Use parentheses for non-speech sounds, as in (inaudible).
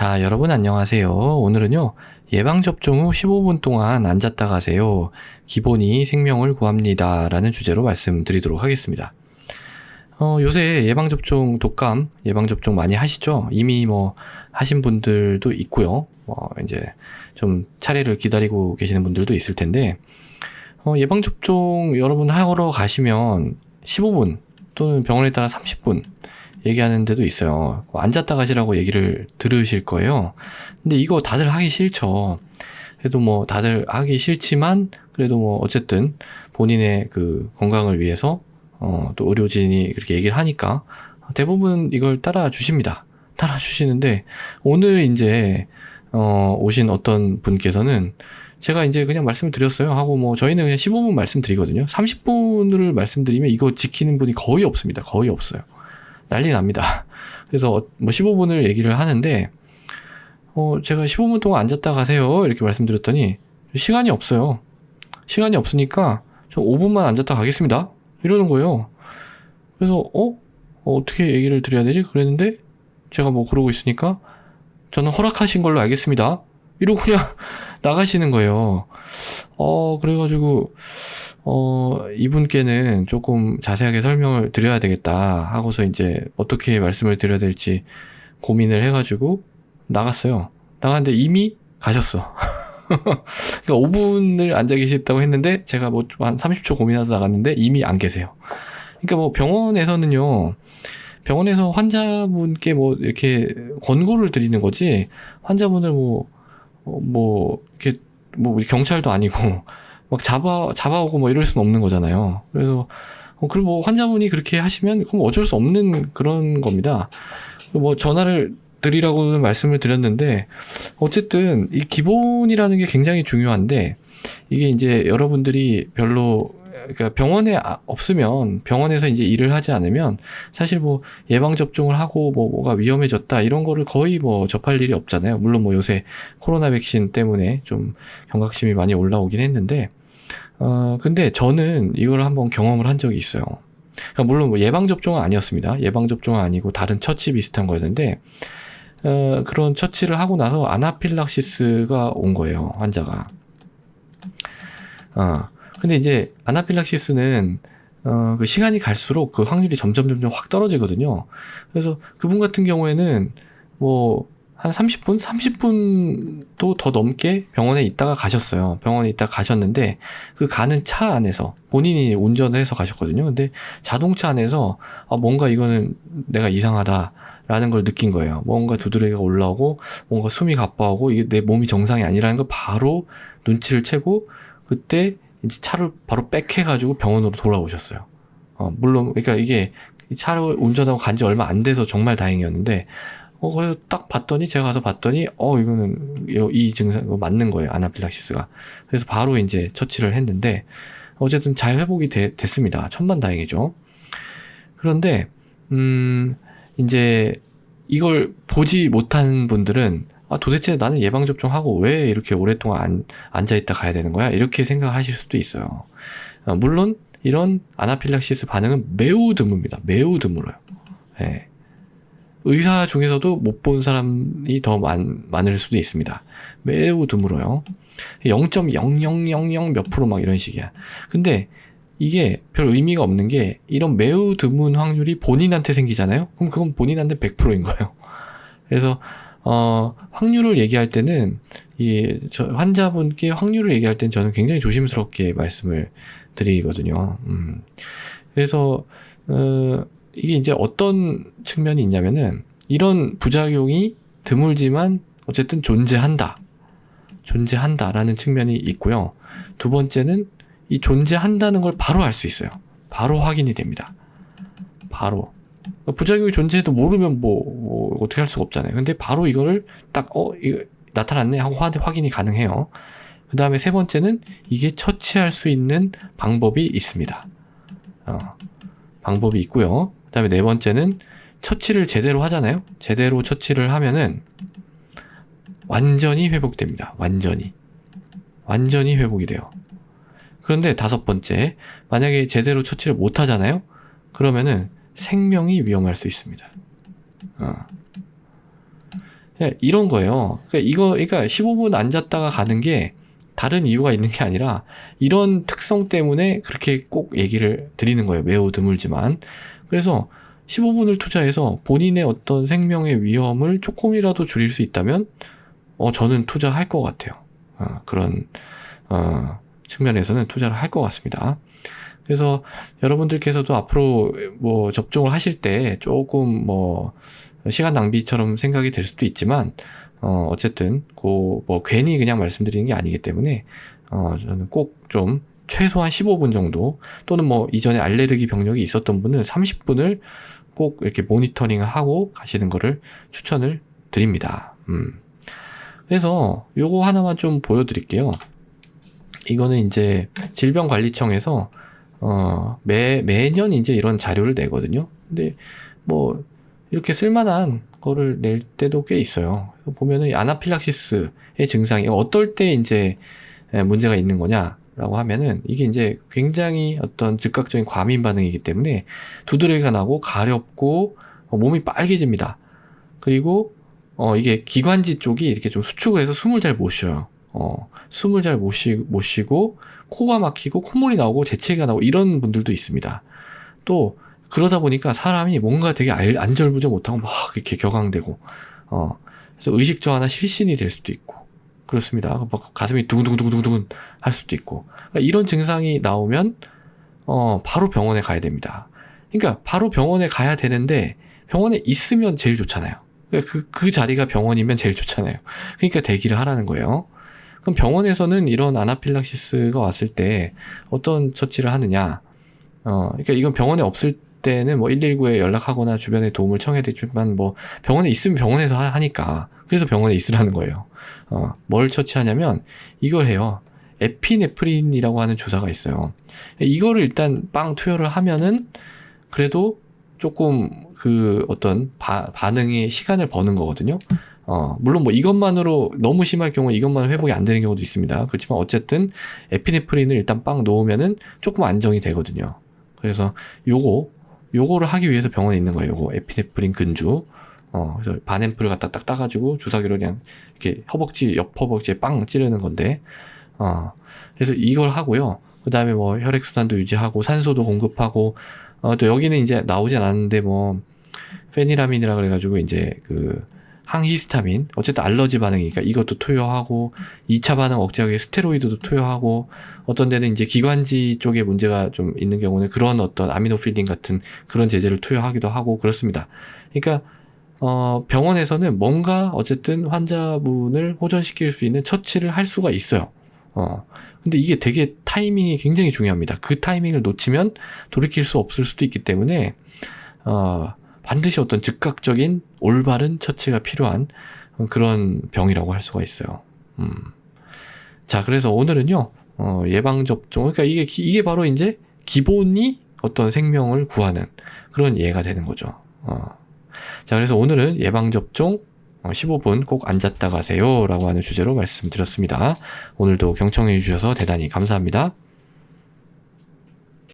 자, 여러분 안녕하세요. 오늘은요, 예방접종 후 15분 동안 앉았다 가세요. 기본이 생명을 구합니다. 라는 주제로 말씀드리도록 하겠습니다. 어, 요새 예방접종, 독감, 예방접종 많이 하시죠? 이미 뭐, 하신 분들도 있고요. 어, 이제, 좀 차례를 기다리고 계시는 분들도 있을 텐데, 어, 예방접종 여러분 하러 가시면 15분 또는 병원에 따라 30분 얘기하는 데도 있어요. 앉았다 가시라고 얘기를 들으실 거예요. 근데 이거 다들 하기 싫죠. 그래도 뭐 다들 하기 싫지만 그래도 뭐 어쨌든 본인의 그 건강을 위해서 어, 또 의료진이 그렇게 얘기를 하니까 대부분 이걸 따라 주십니다. 따라 주시는데 오늘 이제 어, 오신 어떤 분께서는 제가 이제 그냥 말씀을 드렸어요. 하고 뭐 저희는 그냥 15분 말씀드리거든요. 30분을 말씀드리면 이거 지키는 분이 거의 없습니다. 거의 없어요. 난리 납니다. 그래서 뭐 15분을 얘기를 하는데 어 제가 15분 동안 앉았다 가세요 이렇게 말씀드렸더니 시간이 없어요. 시간이 없으니까 저 5분만 앉았다 가겠습니다. 이러는 거예요. 그래서 어? 어 어떻게 얘기를 드려야 되지? 그랬는데 제가 뭐 그러고 있으니까 저는 허락하신 걸로 알겠습니다. 이러고 그냥 (laughs) 나가시는 거예요. 어 그래가지고 어, 이분께는 조금 자세하게 설명을 드려야 되겠다 하고서 이제 어떻게 말씀을 드려야 될지 고민을 해가지고 나갔어요. 나갔는데 이미 가셨어. (laughs) 그러니까 5분을 앉아 계셨다고 했는데 제가 뭐 한 30초 고민하다 나갔는데 이미 안 계세요. 그러니까 뭐 병원에서는요. 병원에서 환자분께 뭐 이렇게 권고를 드리는 거지 환자분을 뭐, 어, 뭐, 이렇게 뭐 경찰도 아니고 막 잡아 잡아오고 뭐 이럴 수는 없는 거잖아요. 그래서 어, 그리고 뭐 환자분이 그렇게 하시면 그럼 어쩔 수 없는 그런 겁니다. 뭐 전화를 드리라고는 말씀을 드렸는데 어쨌든 이 기본이라는 게 굉장히 중요한데 이게 이제 여러분들이 별로 그러니까 병원에 아, 없으면 병원에서 이제 일을 하지 않으면 사실 뭐 예방 접종을 하고 뭐 뭐가 위험해졌다 이런 거를 거의 뭐 접할 일이 없잖아요. 물론 뭐 요새 코로나 백신 때문에 좀 경각심이 많이 올라오긴 했는데 어, 근데 저는 이걸 한번 경험을 한 적이 있어요. 그러니까 물론 뭐 예방접종은 아니었습니다. 예방접종은 아니고 다른 처치 비슷한 거였는데, 어, 그런 처치를 하고 나서 아나필락시스가 온 거예요, 환자가. 어, 근데 이제 아나필락시스는 어, 그 시간이 갈수록 그 확률이 점점 점점 확 떨어지거든요. 그래서 그분 같은 경우에는 뭐 한 30분? 30분도 더 넘게 병원에 있다가 가셨어요. 병원에 있다가 가셨는데 그 가는 차 안에서 본인이 운전을 해서 가셨거든요. 근데 자동차 안에서 아, 뭔가 이거는 내가 이상하다 라는 걸 느낀 거예요. 뭔가 두드러기가 올라오고 뭔가 숨이 가빠오고 이게 내 몸이 정상이 아니라는 걸 바로 눈치를 채고 그때 이제 차를 바로 백해 가지고 병원으로 돌아오셨어요. 어, 물론 그러니까 이게 차를 운전하고 간 지 얼마 안 돼서 정말 다행이었는데 어, 그래서 딱 봤더니, 제가 가서 봤더니, 어, 이거는, 이 증상, 맞는 거예요. 아나필락시스가. 그래서 바로 이제 처치를 했는데, 어쨌든 잘 회복이 되, 됐습니다. 천만 다행이죠. 그런데, 음, 이제, 이걸 보지 못한 분들은, 아, 도대체 나는 예방접종하고 왜 이렇게 오랫동안 안, 앉아있다 가야 되는 거야? 이렇게 생각하실 수도 있어요. 어, 물론, 이런 아나필락시스 반응은 매우 드뭅니다. 매우 드물어요. 예. 의사 중에서도 못 본 사람이 더 많, 많을 수도 있습니다. 매우 드물어요. 0.0000 몇 프로 막 이런 식이야. 근데 이게 별 의미가 없는 게 이런 매우 드문 확률이 본인한테 생기잖아요? 그럼 그건 본인한테 100%인 거예요. 그래서 어, 확률을 얘기할 때는 이 환자분께 확률을 얘기할 때는 저는 굉장히 조심스럽게 말씀을 드리거든요. 음. 그래서 어, 이게 이제 어떤 측면이 있냐면은 이런 부작용이 드물지만 어쨌든 존재한다. 존재한다라는 측면이 있고요. 두 번째는 이 존재한다는 걸 바로 알 수 있어요. 바로 확인이 됩니다. 바로. 부작용이 존재해도 모르면 뭐, 뭐 어떻게 할 수가 없잖아요. 근데 바로 이거를 딱, 어, 이거 나타났네 하고 확인이 가능해요. 그 다음에 세 번째는 이게 처치할 수 있는 방법이 있습니다. 어, 방법이 있고요. 그 다음에 네 번째는 처치를 제대로 하잖아요. 제대로 처치를 하면은 완전히 회복됩니다. 완전히. 완전히 회복이 돼요. 그런데 다섯 번째, 만약에 제대로 처치를 못 하잖아요? 그러면은 생명이 위험할 수 있습니다. 어. 네, 이런 거예요. 그러니까 이거, 그러니까 15분 앉았다가 가는 게 다른 이유가 있는 게 아니라 이런 특성 때문에 그렇게 꼭 얘기를 드리는 거예요. 매우 드물지만. 그래서 15분을 투자해서 본인의 어떤 생명의 위험을 조금이라도 줄일 수 있다면, 어, 저는 투자할 것 같아요. 어, 그런, 어, 측면에서는 투자를 할 것 같습니다. 그래서 여러분들께서도 앞으로 뭐 접종을 하실 때 조금 뭐 시간 낭비처럼 생각이 될 수도 있지만 어 어쨌든 그 뭐 괜히 그냥 말씀드리는 게 아니기 때문에 어 저는 꼭 좀 최소한 15분 정도 또는 뭐 이전에 알레르기 병력이 있었던 분은 30분을 꼭 이렇게 모니터링을 하고 가시는 거를 추천을 드립니다. 음. 그래서 요거 하나만 좀 보여드릴게요. 이거는 이제 질병관리청에서 어, 매, 매년 이제 이런 자료를 내거든요. 근데 뭐 이렇게 쓸만한 거를 낼 때도 꽤 있어요. 보면은 이 아나필락시스의 증상이 어떨 때 이제 문제가 있는 거냐 라고 하면은 이게 이제 굉장히 어떤 즉각적인 과민 반응이기 때문에 두드러기가 나고 가렵고 어, 몸이 빨개집니다. 그리고 어 이게 기관지 쪽이 이렇게 좀 수축을 해서 숨을 잘 못 쉬어요. 어 숨을 잘 못 쉬고 코가 막히고 콧물이 나오고 재채기가 나오고 이런 분들도 있습니다. 또 그러다 보니까 사람이 뭔가 되게 알, 안절부절 못하고 막 이렇게 격앙되고 어 그래서 의식 저하나 실신이 될 수도 있고 그렇습니다. 막 가슴이 두근두근두근두근 할 수도 있고 그러니까 이런 증상이 나오면 어 바로 병원에 가야 됩니다. 그러니까 바로 병원에 가야 되는데 병원에 있으면 제일 좋잖아요. 그, 그 자리가 병원이면 제일 좋잖아요. 그러니까 대기를 하라는 거예요. 그럼 병원에서는 이런 아나필락시스가 왔을 때 어떤 처치를 하느냐? 어, 그러니까 이건 병원에 없을 때는 뭐 119에 연락하거나 주변에 도움을 청해야 되지만 뭐 병원에 있으면 병원에서 하, 하니까 그래서 병원에 있으라는 거예요. 어, 뭘 처치하냐면 이걸 해요. 에피네프린이라고 하는 주사가 있어요. 이거를 일단 빵 투여를 하면은 그래도 조금 그 어떤 바, 반응의 시간을 버는 거거든요. 어, 물론 뭐 이것만으로 너무 심할 경우 이것만 회복이 안 되는 경우도 있습니다. 그렇지만 어쨌든 에피네프린을 일단 빵 놓으면은 조금 안정이 되거든요. 그래서 요거, 요거를 하기 위해서 병원에 있는 거예요. 요거 에피네프린 근주. 어, 그래서 반앰플을 갖다 딱 따가지고 주사기로 그냥 이렇게 허벅지, 옆 허벅지에 빵 찌르는 건데, 어, 그래서 이걸 하고요. 그 다음에 뭐 혈액순환도 유지하고 산소도 공급하고, 어, 또 여기는 이제 나오진 않았는데 뭐, 페니라민이라 그래가지고 이제 그, 항히스타민, 어쨌든 알러지 반응이니까 이것도 투여하고, 2차 반응 억제하기 위해 스테로이드도 투여하고, 어떤 데는 이제 기관지 쪽에 문제가 좀 있는 경우는 그런 어떤 아미노필린 같은 그런 제제를 투여하기도 하고 그렇습니다. 그러니까, 어, 병원에서는 뭔가 어쨌든 환자분을 호전시킬 수 있는 처치를 할 수가 있어요. 어, 근데 이게 되게 타이밍이 굉장히 중요합니다. 그 타이밍을 놓치면 돌이킬 수 없을 수도 있기 때문에, 어, 반드시 어떤 즉각적인 올바른 처치가 필요한 그런 병이라고 할 수가 있어요. 음. 자, 그래서 오늘은요, 어, 예방접종, 그러니까 이게, 이게 바로 이제 기본이 어떤 생명을 구하는 그런 예가 되는 거죠. 어. 자, 그래서 오늘은 예방접종 15분 꼭 앉았다 가세요. 라고 하는 주제로 말씀드렸습니다. 오늘도 경청해 주셔서 대단히 감사합니다.